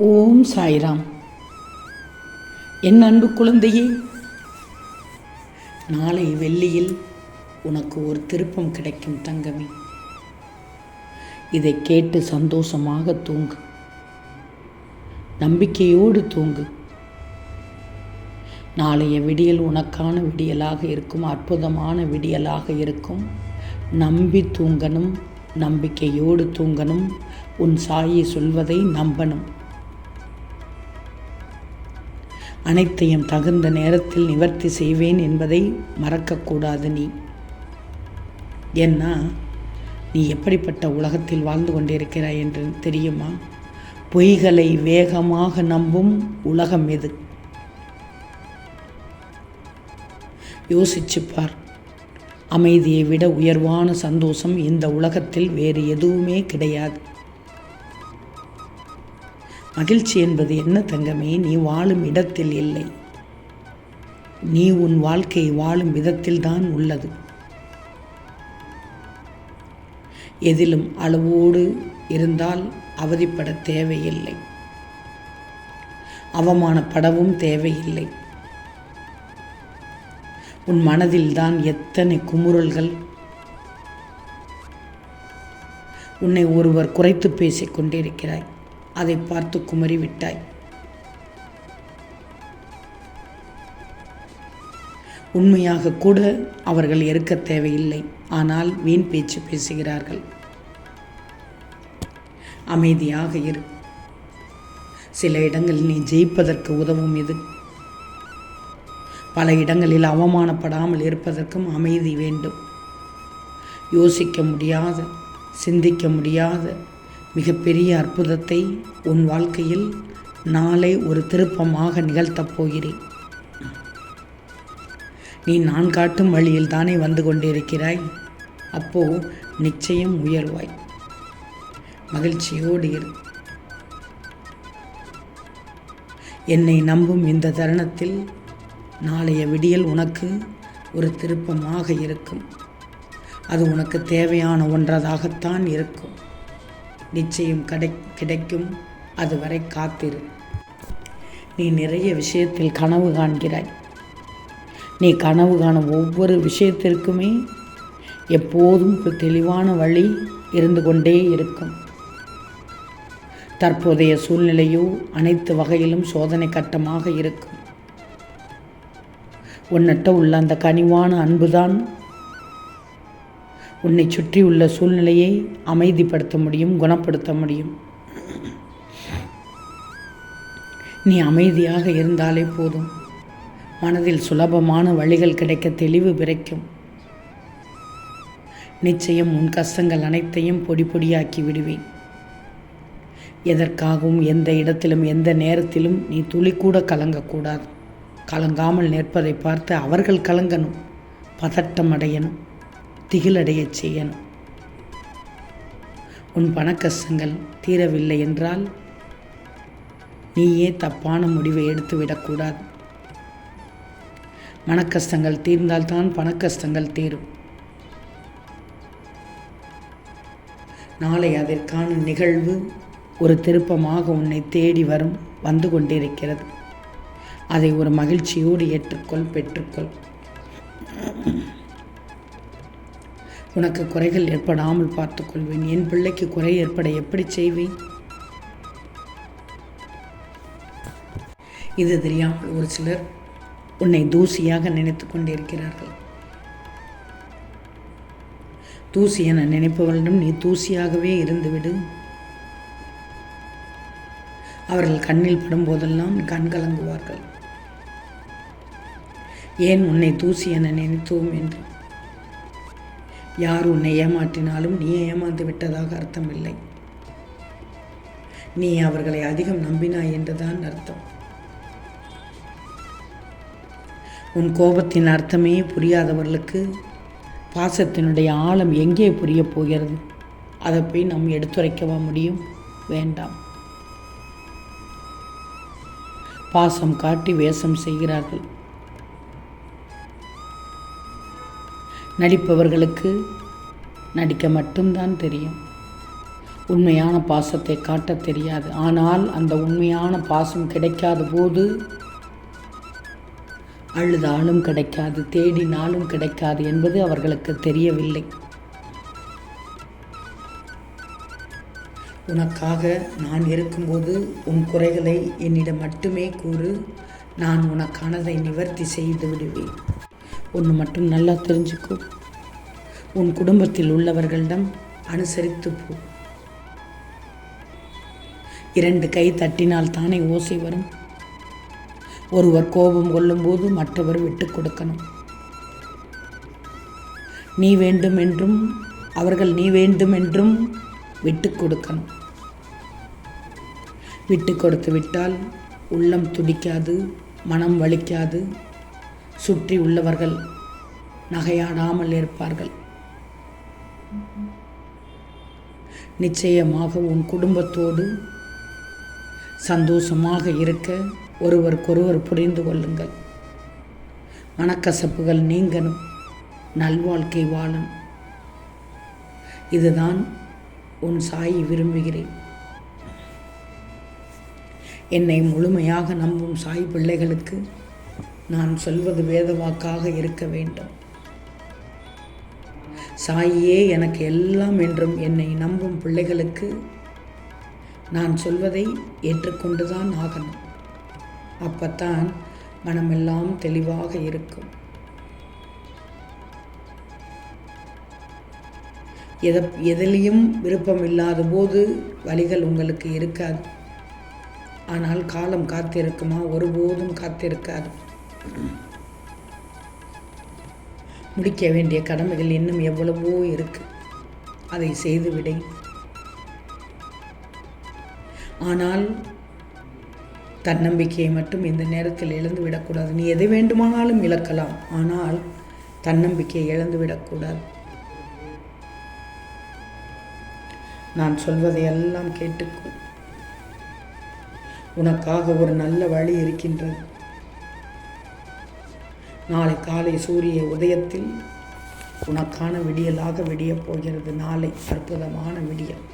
ஓம் சாய்ராம். என் அன்பு குழந்தையே நாளை வெள்ளியில் உனக்கு ஒரு திருப்பம் கிடைக்கும் தங்கமே. இதை கேட்டு சந்தோஷமாக தூங்கு. நம்பிக்கையோடு தூங்கு. நாளைய விடியல் உனக்கான விடியலாக இருக்கும் அற்புதமான விடியலாக இருக்கும். நம்பி தூங்கணும் நம்பிக்கையோடு தூங்கணும். உன் சாயை சொல்வதை நம்பணும். அனைத்தையும் தகுந்த நேரத்தில் நிவர்த்தி செய்வேன் என்பதை மறக்கக்கூடாது நீ. ஏன்னா நீ எப்படிப்பட்ட உலகத்தில் வாழ்ந்து கொண்டிருக்கிறாய் என்று தெரியுமா? பொய்களை வேகமாக நம்பும் உலகம் எது? யோசிச்சு பார். அமைதியை விட உயர்வான சந்தோஷம் இந்த உலகத்தில் வேறு எதுவுமே கிடையாது. மகிழ்ச்சி என்பது என்ன தங்கமே? நீ வாழும் இடத்தில் இல்லை. நீ உன் வாழ்க்கை வாழும் விதத்தில் தான் உள்ளது. எதிலும் அளவோடு இருந்தால் அவதிப்பட தேவையில்லை. அவமானப்படவும் தேவையில்லை. உன் மனதில்தான் எத்தனை குமுறல்கள். உன்னை ஒருவர் குறைத்து பேசிக் கொண்டிருக்கிறாய். அதை பார்த்து குமரி விட்டாய். உண்மையாக கூட அவர்கள் இருக்க தேவையில்லை. ஆனால் வீண் பேச்சு பேசுகிறார்கள். அமைதியாக இரு. சில இடங்களில் நீ ஜெயிப்பதற்கு உதவும் இது. பல இடங்களில் அவமானப்படாமல் இருப்பதற்கும் அமைதி வேண்டும். யோசிக்க முடியாத சிந்திக்க முடியாத மிகப்பெரிய அற்புதத்தை உன் வாழ்க்கையில் நாளை ஒரு திருப்பமாக நிகழ்த்தப் போகிறேன். நீ நான் காட்டும் வழியில் தானே வந்து கொண்டிருக்கிறாய். அப்போ நிச்சயம் உயர்வாய். மகிழ்ச்சியோடு இரு. என்னை நம்பும் இந்த தருணத்தில் நாளைய விடியல் உனக்கு ஒரு திருப்பமாக இருக்கும். அது உனக்கு தேவையான ஒன்றதாகத்தான் இருக்கும். நிச்சயம் கடை கிடைக்கும். அதுவரை காத்திரு. நீ நிறைய விஷயத்தில் கனவு காண்கிறாய். நீ கனவு காணும் ஒவ்வொரு விஷயத்திற்குமே எப்போதும் தெளிவான வழி இருந்து கொண்டே இருக்கும். தற்போதைய சூழ்நிலையோ அனைத்து வகையிலும் சோதனை கட்டமாக இருக்கும். உன்னிட்ட உள்ள அந்த கனிவான அன்புதான் உன்னை சுற்றி உள்ள சூழ்நிலையை அமைதிப்படுத்த முடியும் குணப்படுத்த முடியும். நீ அமைதியாக இருந்தாலே போதும். மனதில் சுலபமான வழிகள் கிடைக்க தெளிவு பிறக்கும். நிச்சயம் உன் கஷ்டங்கள் அனைத்தையும் பொடி பொடியாக்கி விடுவேன். எதற்காகவும் எந்த இடத்திலும் எந்த நேரத்திலும் நீ துளி கூட கலங்கக்கூடாது. கலங்காமல் நிற்பதை பார்த்து அவர்கள் கலங்கணும். பதட்டம் அடையணும். திகிலடையச் செய்யணும் உன் பணக்கஷ்டங்கள் தீரவில்லை என்றால் நீயே தப்பான முடிவை எடுத்துவிடக்கூடாது மனக்கஷ்டங்கள் தீர்ந்தால்தான் பணக்கஷ்டங்கள் தீரும். நாளை அதற்கான நிகழ்வு ஒரு திருப்பமாக உன்னை தேடி வரும் வந்து கொண்டிருக்கிறது. அதை ஒரு மகிழ்ச்சியோடு ஏற்றுக்கொள் பெற்றுக்கொள். உனக்கு குறைகள் ஏற்படாமல் பார்த்துக்கொள்வேன். என் பிள்ளைக்கு குறை ஏற்பட எப்படி செய்வேன்? இது தெரியாமல் ஒரு சிலர் உன்னை தூசியாக நினைத்து கொண்டிருக்கிறார்கள். தூசி என நினைப்பவர்களிடம் நீ தூசியாகவே இருந்துவிடு. அவர்கள் கண்ணில் படும்போதெல்லாம் கண் கலங்குவார்கள். ஏன் உன்னை தூசி என நினைத்தோம் என்று? யார் உன்னை ஏமாற்றினாலும் நீ ஏமாந்து விட்டதாக அர்த்தமில்லை. நீ அவர்களை அதிகம் நம்பினாய் என்றுதான் அர்த்தம். உன் கோபத்தின் அர்த்தமே புரியாதவர்களுக்கு பாசத்தினுடைய ஆழம் எங்கே புரிய போகிறது? அதை போய் நாம் எடுத்துரைக்கவா முடியும்? வேண்டாம். பாசம் காட்டி வேஷம் செய்கிறார்கள். நடிப்பவர்களுக்கு நடிக்க மட்டும்தான் தெரியும். உண்மையான பாசத்தை காட்டத் தெரியாது. ஆனால் அந்த உண்மையான பாசம் கிடைக்காத போது அழுதாலும் கிடைக்காது தேடினாலும் கிடைக்காது என்பது அவர்களுக்கு தெரியவில்லை. உனக்காக நான் இருக்கும்போது உன் குறைகளை என்னிடம் மட்டுமே கூறு. நான் உனக்கானதை நிவர்த்தி செய்து விடுவேன். ஒன்று மட்டும் நல்லா தெரிஞ்சுக்கோ. உன் குடும்பத்தில் உள்ளவர்களிடம் அனுசரித்து போ. இரண்டு கை தட்டினால் தானே ஓசை வரும். ஒருவர் கோபம் கொள்ளும்போது மற்றவர் விட்டு கொடுக்கணும். நீ வேண்டும் என்றும் அவர்கள் நீ வேண்டும் என்றும் விட்டு கொடுக்கணும். விட்டு கொடுத்து விட்டால் உள்ளம் துடிக்காது மனம் வலிக்காது. சுற்றி உள்ளவர்கள் நகையாடாமல் இருப்பார்கள். நிச்சயமாக உன் குடும்பத்தோடு சந்தோஷமாக இருக்க ஒருவருக்கொருவர் புரிந்து கொள்ளுங்கள். மனக்கசப்புகள் நீங்கணும். நல்வாழ்க்கை வாழணும் இதுதான் உன் சாயை விரும்புகிறேன். என்னை முழுமையாக நம்பும் சாய் பிள்ளைகளுக்கு நான் சொல்வது வேதவாக்காக இருக்க வேண்டும். சாயியே எனக்கு எல்லாம் என்றும் என்னை நம்பும் பிள்ளைகளுக்கு நான் சொல்வதை ஏற்றுக்கொண்டுதான் ஆகணும். அப்பத்தான் மனமெல்லாம் தெளிவாக இருக்கும். எத எதிலையும் விருப்பம் இல்லாத போது வழிகள் உங்களுக்கு இருக்காது. ஆனால் காலம் காத்திருக்குமா? ஒருபோதும் காத்திருக்காது. முடிக்க வேண்டிய கடமைகள் இன்னும் எவ்வளவோ இருக்கு. அதை செய்துவிடை ஆனால் தன்னம்பிக்கையை மட்டும் இந்த நேரத்தில் இழந்து விடக்கூடாது. நீ எதை வேண்டுமானாலும் இழக்கலாம். ஆனால் தன்னம்பிக்கையை இழந்து விடக்கூடாது. நான் சொல்வதை எல்லாம் கேட்டுக்கோ. உனக்காக ஒரு நல்ல வழி இருக்கின்றது. நாளை காலை சூரிய உதயத்தில் உனக்கான விடியலாக விடியப் போகிறது. நாளை அற்புதமான விடியல்.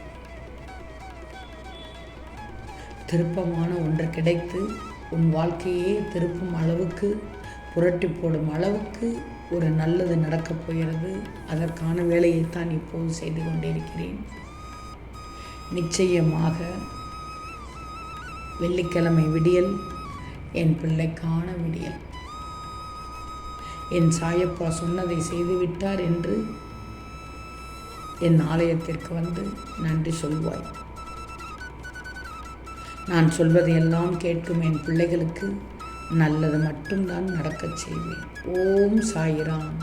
திருப்பமான ஒன்று கிடைத்து உன் வாழ்க்கையே திருப்பும் அளவுக்கு புரட்டி போடும் அளவுக்கு ஒரு நல்லது நடக்கப் போகிறது. அதற்கான வேலையைத்தான் இப்போது செய்து கொண்டிருக்கிறேன். நிச்சயமாக வெள்ளிக்கிழமை விடியல் என் பிள்ளைக்கான விடியல். என் சாயப்பா சொன்னதை செய்துவிட்டார் என்று என் ஆலயத்திற்கு வந்து நன்றி சொல்வாய். நான் சொல்வதையெல்லாம் கேட்கும் என் பிள்ளைகளுக்கு நல்லது மட்டும்தான் நடக்கச் செய்வேன். ஓம் சாயிராம்.